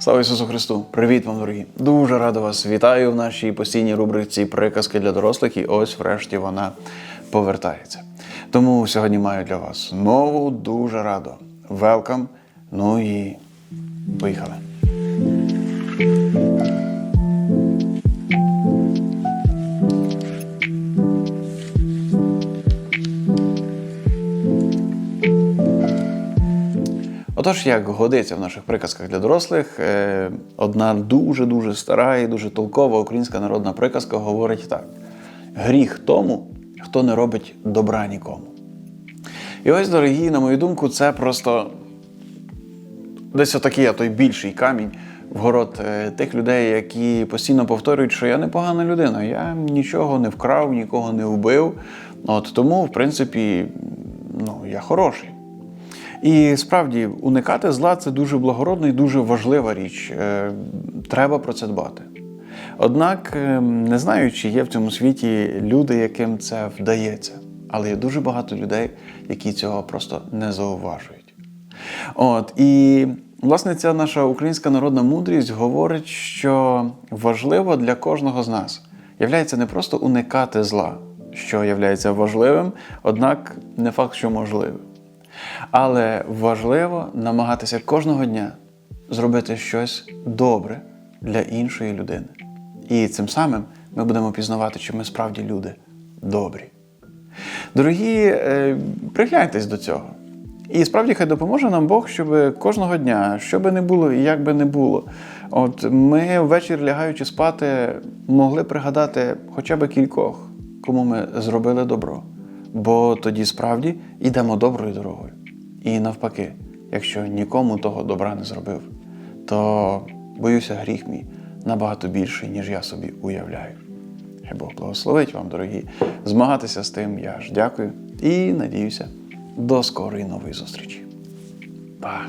Слава Ісусу Христу! Привіт вам, дорогі! Дуже радо вас вітаю в нашій постійній рубриці Приказки для дорослих, і ось врешті вона повертається. Тому сьогодні маю для вас нову, дуже радо. Велкам. Ну і поїхали. Отож, як годиться в наших приказках для дорослих, е, одна дуже-дуже стара і дуже толкова українська народна приказка говорить так: гріх тому, хто не робить добра нікому. І ось, дорогі, на мою думку, це просто десь отакий, а той більший камінь в город е, тих людей, які постійно повторюють, що я непогана людина, я нічого не вкрав, нікого не вбив. От тому, в принципі, ну, я хороший. І справді уникати зла це дуже благородна і дуже важлива річ. Е, Треба про це дбати. Однак, е, не знаю, чи є в цьому світі люди, яким це вдається, але є дуже багато людей, які цього просто не зауважують. От і власне ця наша українська народна мудрість говорить, що важливо для кожного з нас являється не просто уникати зла, що являється важливим, однак не факт, що можливим. Але важливо намагатися кожного дня зробити щось добре для іншої людини. І цим самим ми будемо пізнавати, чи ми справді люди добрі. Дорогі, е, пригляньтесь до цього. І справді хай допоможе нам Бог, щоб кожного дня, що би не було і як би не було, от ми ввечері лягаючи спати, могли пригадати хоча б кількох, кому ми зробили добро. Бо тоді справді йдемо доброю дорогою. І навпаки, якщо нікому того добра не зробив, то боюся, гріх мій набагато більший, ніж я собі уявляю. Хай Бог благословить вам, дорогі, змагатися з тим. Я ж дякую і надіюся, до скорої нової зустрічі. Па!